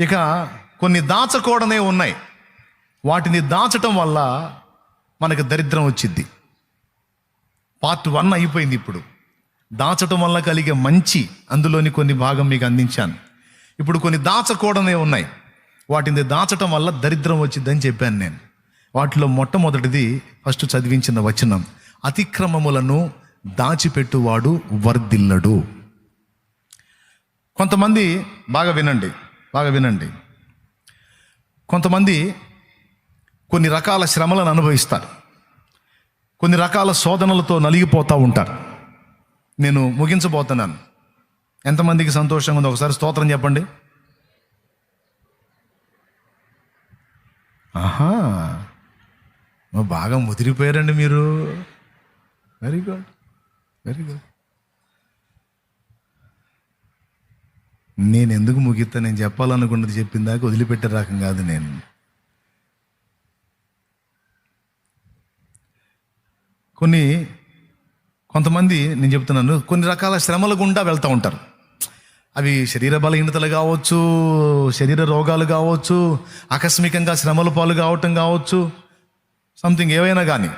ఇక కొన్ని దాచకూడనే ఉన్నాయి. వాటిని దాచటం వల్ల మనకు దరిద్రం వచ్చింది పార్ట్ వన్ అయిపోయింది ఇప్పుడు. దాచటం వల్ల కలిగే మంచి అందులోని కొన్ని భాగం మీకు అందించాను. ఇప్పుడు కొన్ని దాచకూడనే ఉన్నాయి. వాటిని దాచటం వల్ల దరిద్రం వచ్చిందని చెప్పాను నేను. వాటిలో మొట్టమొదటిది ఫస్ట్ చదివించిన వచనం. అతిక్రమములను దాచిపెట్టువాడు వర్ధిల్లడు. కొంతమంది బాగా వినండి. బాగా వినండి. కొంతమంది కొన్ని రకాల శ్రమలను అనుభవిస్తారు. కొన్ని రకాల శోధనలతో నలిగిపోతూ ఉంటారు. నేను ముగించబోతున్నాను. ఎంతమందికి సంతోషంగా ఉందో? ఒకసారి స్తోత్రం చెప్పండి. ఆహా. బాగా ముదిరిపోయారండి మీరు. వెరీ గుడ్ వెరీ గుడ్ నేను ఎందుకు ముగిస్తా? నేను చెప్పాలనుకున్నది చెప్పిన దాకా వదిలిపెట్టే రకం కాదు నేను. కొన్ని కొంతమంది నేను చెప్తున్నాను కొన్ని రకాల శ్రమల గుండా వెళ్తూ ఉంటారు. అవి శరీర బలహీనతలు కావచ్చు శరీర రోగాలు కావచ్చు ఆకస్మికంగా శ్రమల పాలు కావటం కావచ్చు సంథింగ్ ఏవైనా కానీ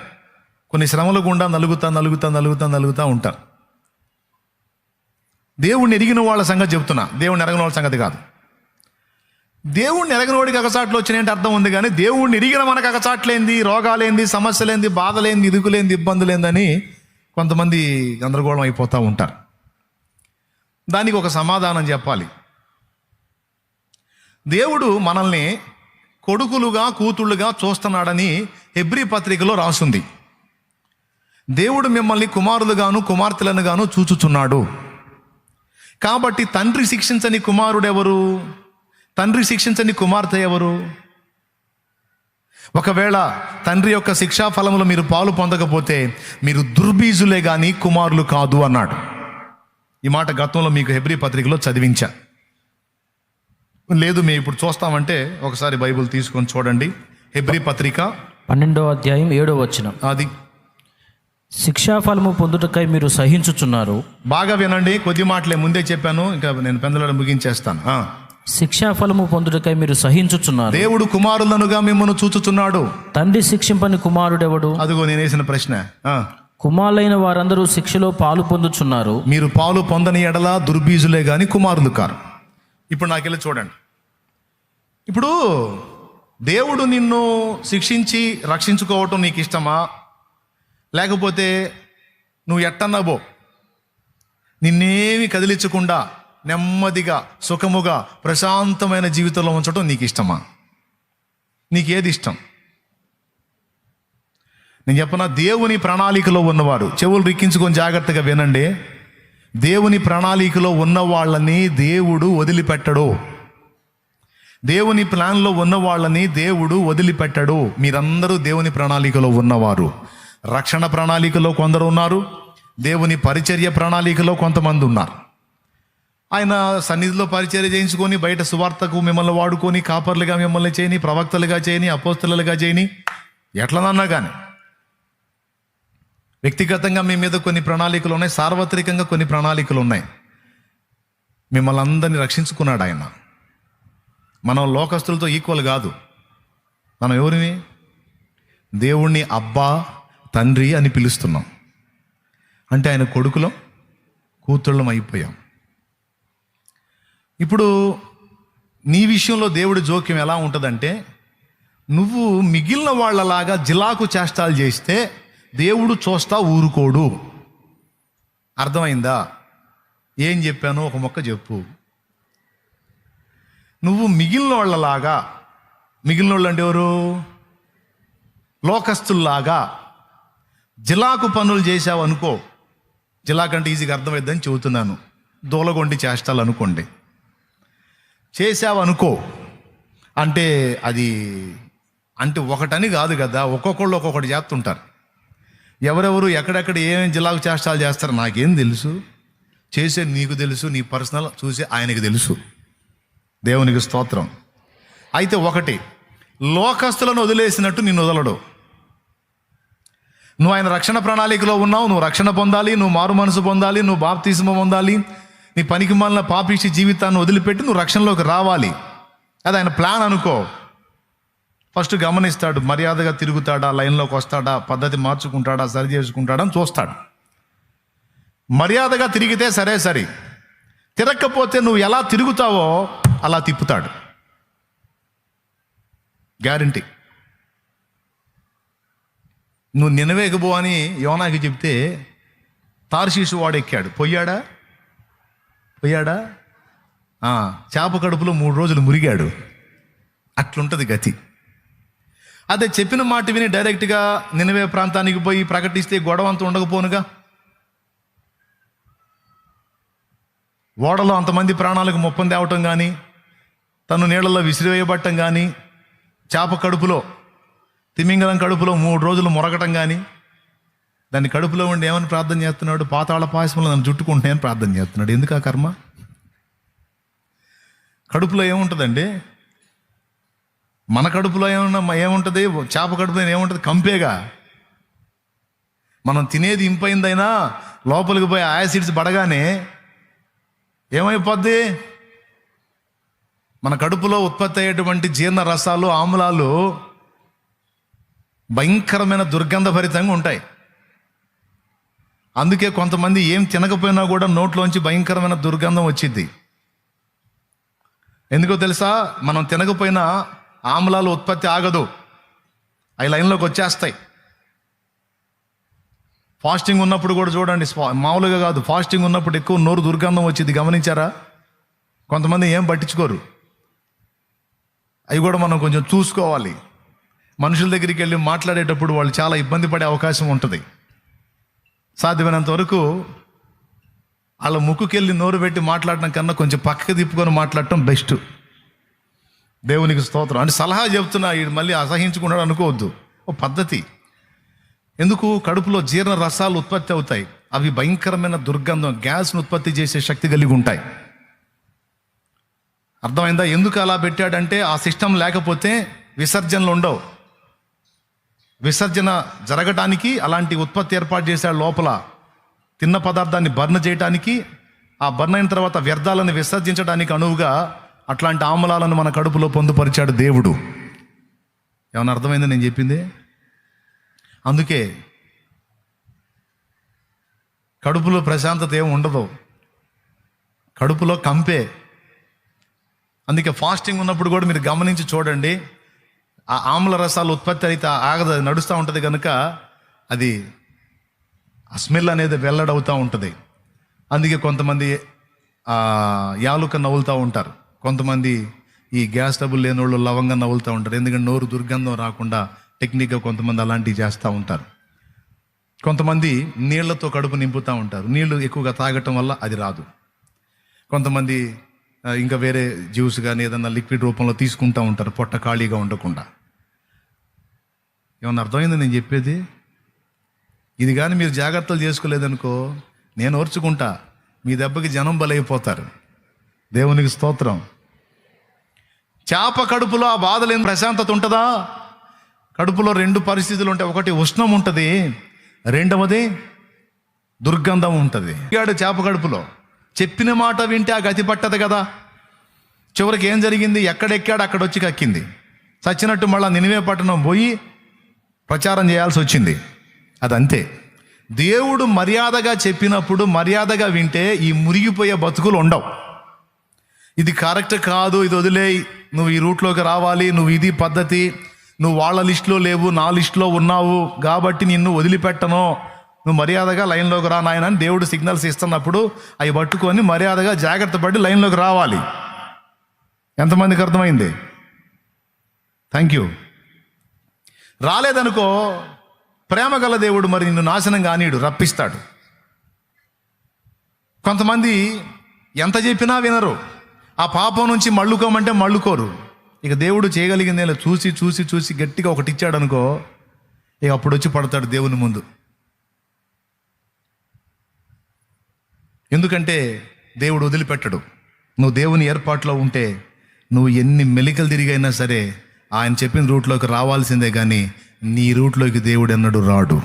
కొన్ని శ్రమల గుండా నలుగుతా నలుగుతా నలుగుతా నలుగుతా ఉంటారు. దేవుణ్ణి ఎరిగిన వాళ్ళ సంగతి చెప్తున్నా. దేవుణ్ణి ఎరగిన వాళ్ళ సంగతి కాదు. దేవుణ్ణి ఎరగనోడికి వాడికి అగచాట్లు వచ్చినాయంటే అర్థం ఉంది కానీ దేవుణ్ణి ఎరిగిన మనకు అగచాట్లేంది రోగాలేంది? సమస్యలేంది? బాధలేంది? ఇరుకులేంది? ఇబ్బందులేందని కొంతమంది గందరగోళం అయిపోతూ ఉంటారు. దానికి ఒక సమాధానం చెప్పాలి. దేవుడు మనల్ని కొడుకులుగా కూతుళ్ళుగా చూస్తున్నాడని హెబ్రి పత్రికలో రాసుంది. దేవుడు మిమ్మల్ని కుమారులుగాను కుమార్తెలను గాను చూచుచున్నాడు. కాబట్టి తండ్రి శిక్షించని కుమారుడెవరు? తండ్రి శిక్షించని కుమార్తె ఎవరు? ఒకవేళ తండ్రి యొక్క శిక్షా ఫలములు మీరు పాలు పొందకపోతే మీరు దుర్బీజులే కానీ కుమారులు కాదు అన్నాడు. ఈ మాట గతంలో మీకు హెబ్రి పత్రికలో చదివించా. లేదు మేము ఇప్పుడు చూస్తామంటే ఒకసారి బైబిల్ తీసుకొని చూడండి. హెబ్రి పత్రిక పన్నెండో అధ్యాయం ఏడో వచనం. అది శిక్షాఫలము పొందుటకై మీరు సహించుచున్నారు. బాగా వినండి కొద్ది మాటలే ముందే చెప్పాను ఇంకా నేను పెందలను ముగించేస్తాను. శిక్షాఫలము పొందుటకై మీరు సహించుచున్నారు. దేవుడు కుమారులనుగా మిమ్మల్ని చూచుచున్నాడు. తండ్రి శిక్షింపని కుమారుడెవడు? అదిగో నేను వేసిన ప్రశ్న. కుమారులైన వారందరూ శిక్షలో పాలు పొందుచున్నారు. మీరు పాలు పొందని ఎడల దుర్బీజులే గాని కుమారులు కారు. ఇప్పుడు నాకెళ్ళి చూడండి. ఇప్పుడు దేవుడు నిన్ను శిక్షించి రక్షించుకోవటం నీకు ఇష్టమా లేకపోతే నువ్వు ఎట్టన్నా పో. నిన్నేమి కదిలించకుండా నెమ్మదిగా సుఖముగా ప్రశాంతమైన జీవితంలో ఉంచడం నీకు ఇష్టమా? నీకేది ఇష్టం? నేను చెప్పనా దేవుని ప్రణాళికలో ఉన్నవారు చెవులు రిక్కించుకొని జాగ్రత్తగా వినండి. దేవుని ప్రణాళికలో ఉన్న వాళ్ళని దేవుడు వదిలిపెట్టడు. దేవుని ప్లాన్లో ఉన్న వాళ్ళని దేవుడు వదిలిపెట్టడు. మీరందరూ దేవుని ప్రణాళికలో ఉన్నవారు. రక్షణ ప్రణాళికలో కొందరు ఉన్నారు. దేవుని పరిచర్య ప్రణాళికలో కొంతమంది ఉన్నారు. ఆయన సన్నిధిలో పరిచర్య చేయించుకొని బయట సువార్తకు మిమ్మల్ని వాడుకొని కాపర్లుగా మిమ్మల్ని చేయని ప్రవక్తలుగా చేయని అపోస్తలుగా చేయని ఎట్లనన్నా కానీ వ్యక్తిగతంగా మీ మీద కొన్ని ప్రణాళికలు ఉన్నాయి సార్వత్రికంగా కొన్ని ప్రణాళికలు ఉన్నాయి. మిమ్మల్ని అందరినీ రక్షించుకున్నాడు ఆయన. మనం లోకస్తులతో ఈక్వల్ కాదు. మనం ఎవరిని? దేవుణ్ణి అబ్బా తండ్రి అని పిలుస్తున్నాం. అంటే ఆయన కొడుకులం కూతుళ్ళం అయిపోయాం. ఇప్పుడు నీ విషయంలో దేవుడి జోక్యం ఎలా ఉంటుందంటే నువ్వు మిగిలిన వాళ్ళలాగా జిలాకు చేష్టాలు చేస్తే దేవుడు చూస్తా ఊరుకోడు. అర్థమైందా? ఏం చెప్పాను ఒక మొక్క చెప్పు. నువ్వు మిగిలిన వాళ్ళలాగా మిగిలిన వాళ్ళు అంటే ఎవరు? లోకస్తుల్లాగా జిలాకు పనులు చేసావు అనుకో జిలాకంటే ఈజీగా అర్థమైద్దని చెబుతున్నాను. దూలగొండి చేష్టాలు అనుకోండి. చేసావు అనుకో అంటే అది అంటే ఒకటని కాదు కదా ఒక్కొక్కళ్ళు ఒక్కొక్కటి చేస్తుంటారు. ఎవరెవరు ఎక్కడెక్కడ ఏమేమి జిల్లాకు చేష్టాలు చేస్తారు నాకేం తెలుసు. చేసే నీకు తెలుసు నీ పర్సనల్ చూసే ఆయనకి తెలుసు. దేవునికి స్తోత్రం. అయితే ఒకటి లోకస్తులను వదిలేసినట్టు నిన్ను వదలడు. నువ్వు ఆయన రక్షణ ప్రణాళికలో ఉన్నావు నువ్వు రక్షణ పొందాలి నువ్వు మారు మనసు పొందాలి నువ్వు బాప్తిస్మ పొందాలి నీ పనికి మాలిన పాపిష్టి జీవితాన్ని వదిలిపెట్టి నువ్వు రక్షణలోకి రావాలి. అది ఆయన ప్లాన్ అనుకో. ఫస్ట్ గమనిస్తాడు మర్యాదగా తిరుగుతాడా లైన్లోకి వస్తాడా పద్ధతి మార్చుకుంటాడా సరి చేసుకుంటాడా అని చూస్తాడు. మర్యాదగా తిరిగితే సరే సరి. తిరగకపోతే నువ్వు ఎలా తిరుగుతావో అలా తిప్పుతాడు. గ్యారంటీ. నువ్వు నినవేగబో అని యోనాకి చెప్తే తార్షీసు వాడెక్కాడు. పొయ్యాడా? పోయాడా పోయాడా చేప కడుపులో మూడు రోజులు మురిగాడు. అట్లుంటుంది గతి. అదే చెప్పిన మాట విని డైరెక్ట్గా నినవే ప్రాంతానికి పోయి ప్రకటిస్తే గొడవ అంత ఉండకపోనుగా? ఓడలో అంతమంది ప్రాణాలకు ముప్పం తేవటం కానీ తను నీళ్ళల్లో విసిరివేయబట్టం కానీ చేప కడుపులో తిమింగలం కడుపులో మూడు రోజులు మురగటం కానీ దాన్ని కడుపులో ఉండి ఏమని ప్రార్థన చేస్తున్నాడు? పాతాళ పాయసంలో నన్ను చుట్టుకుంటున్నాయని ప్రార్థన చేస్తున్నాడు? ఎందుకు ఆ కర్మ? కడుపులో ఏముంటుందండి? మన కడుపులో ఏమన్నా ఏముంటుంది? చేప కడుపులో ఏముంటుంది? కంపేగా. మనం తినేది ఇంపైందైనా లోపలికి పోయి యాసిడ్స్ పడగానే ఏమైపోద్ది? మన కడుపులో ఉత్పత్తి అయ్యేటువంటి జీర్ణ రసాలు ఆమ్లాలు భయంకరమైన దుర్గంధభరితంగా ఉంటాయి. అందుకే కొంతమంది ఏం తినకపోయినా కూడా నోట్లోంచి భయంకరమైన దుర్గంధం వచ్చింది ఎందుకో తెలుసా? మనం తినకపోయినా ఆమ్లాలు ఉత్పత్తి ఆగదు. అవి లైన్లోకి వచ్చేస్తాయి. ఫాస్టింగ్ ఉన్నప్పుడు కూడా చూడండి మామూలుగా కాదు ఫాస్టింగ్ ఉన్నప్పుడు ఎక్కువ నోరు దుర్గంధం వచ్చింది గమనించారా? కొంతమంది ఏం పట్టించుకోరు. అవి కూడా మనం కొంచెం చూసుకోవాలి. మనుషుల దగ్గరికి వెళ్ళి మాట్లాడేటప్పుడు వాళ్ళు చాలా ఇబ్బంది పడే అవకాశం ఉంటుంది. సాధ్యమైనంత వరకు వాళ్ళ ముక్కుకెళ్ళి నోరు పెట్టి మాట్లాడడం కన్నా కొంచెం పక్కకి తిప్పుకొని మాట్లాడటం బెస్ట్. దేవునికి స్తోత్రం. అంటే సలహా చెప్తున్నా వీడు మళ్ళీ అసహించుకున్నాడు అనుకోవద్దు. ఓ పద్ధతి. ఎందుకు? కడుపులో జీర్ణ రసాలు ఉత్పత్తి అవుతాయి. అవి భయంకరమైన దుర్గంధం గ్యాస్ను ఉత్పత్తి చేసే శక్తి కలిగి ఉంటాయి. అర్థమైందా? ఎందుకు అలా పెట్టాడంటే ఆ సిస్టమ్ లేకపోతే విసర్జనలు ఉండవు. విసర్జన జరగటానికి అలాంటి ఉత్పత్తి ఏర్పాటు చేశాడు లోపల. తిన్న పదార్థాన్ని బర్న్ చేయటానికి ఆ బర్న్ అయిన తర్వాత వ్యర్థాలను విసర్జించడానికి అనువుగా అట్లాంటి ఆమ్లాలను మన కడుపులో పొందుపరిచాడు దేవుడు. ఏమన్నా అర్థమైంది నేను చెప్పింది? అందుకే కడుపులో ప్రశాంతత ఏమి ఉండదు. కడుపులో కంపే. అందుకే ఫాస్టింగ్ ఉన్నప్పుడు కూడా మీరు గమనించి చూడండి. ఆ ఆమ్ల రసాలు ఉత్పత్తి అయితే ఆగదు అది నడుస్తూ ఉంటుంది కనుక అది ఆ స్మెల్ అనేది వెల్లడవుతూ ఉంటుంది. అందుకే కొంతమంది యాలుక నవ్వులుతూ ఉంటారు. కొంతమంది ఈ గ్యాస్ డబ్బులు లేని వాళ్ళు లవంగా నవ్వులుతూ ఉంటారు. ఎందుకంటే నోరు దుర్గంధం రాకుండా టెక్నిక్గా కొంతమంది అలాంటివి చేస్తూ ఉంటారు. కొంతమంది నీళ్ళతో కడుపు నింపుతూ ఉంటారు. నీళ్ళు ఎక్కువగా తాగటం వల్ల అది రాదు. కొంతమంది ఇంకా వేరే జ్యూస్ కానీ ఏదన్నా లిక్విడ్ రూపంలో తీసుకుంటూ ఉంటారు. పొట్ట ఖాళీగా ఉండకుండా. ఏమన్నా అర్థమైంది నేను చెప్పేది? ఇది కానీ మీరు జాగ్రత్తలు చేసుకోలేదనుకో నేను ఓర్చుకుంటా. మీ దెబ్బకి జనం బలైపోతారు. దేవునికి స్తోత్రం. చేప కడుపులో ఆ బాధలేని ప్రశాంతత ఉంటుందా? కడుపులో రెండు పరిస్థితులు ఉంటాయి ఒకటి ఉష్ణం ఉంటుంది రెండవది దుర్గంధం ఉంటుంది. చేప కడుపులో. చెప్పిన మాట వింటే ఆ గతి పట్టదు కదా. చివరికి ఏం జరిగింది? ఎక్కడెక్కాడు? అక్కడ వచ్చి కక్కింది. చచ్చినట్టు మళ్ళా నినివే పట్టణం పోయి ప్రచారం చేయాల్సి వచ్చింది. అదంతే. దేవుడు మర్యాదగా చెప్పినప్పుడు మర్యాదగా వింటే ఈ మురిగిపోయే బతుకులు ఉండవు. ఇది కరెక్ట్ కాదు ఇది వదిలేయి నువ్వు ఈ రూట్లోకి రావాలి నువ్వు ఇది పద్ధతి నువ్వు వాళ్ళ లిస్టులో లేవు నా లిస్టులో ఉన్నావు కాబట్టి నిన్ను వదిలిపెట్టను. నువ్వు మర్యాదగా లైన్లోకి రా నాయన అని దేవుడు సిగ్నల్స్ ఇస్తున్నప్పుడు అవి పట్టుకొని మర్యాదగా జాగ్రత్త పడి లైన్లోకి రావాలి. ఎంతమందికి అర్థమైంది? థ్యాంక్ యూ రాలేదనుకో ప్రేమ గల దేవుడు మరి నిన్ను నాశనం కానీడు రప్పిస్తాడు. కొంతమంది ఎంత చెప్పినా వినరు. ఆ పాపం నుంచి మళ్ళుకోమంటే మళ్ళుకోరు. ఇక దేవుడు చేయగలిగిందేలా చూసి చూసి చూసి గట్టిగా ఒకటి ఇచ్చాడనుకో ఇక అప్పుడు వచ్చి పడతాడు దేవుని ముందు. ఎందుకంటే దేవుడు వదిలిపెట్టడు. నువ్వు దేవుని ఏర్పాట్లో ఉంటే నువ్వు ఎన్ని మెలికలు తిరిగైనా సరే ఆయన చెప్పిన రూట్లోకి రావాల్సిందే కానీ నీ రూట్లోకి దేవుడు ఎన్నడూ రాడు.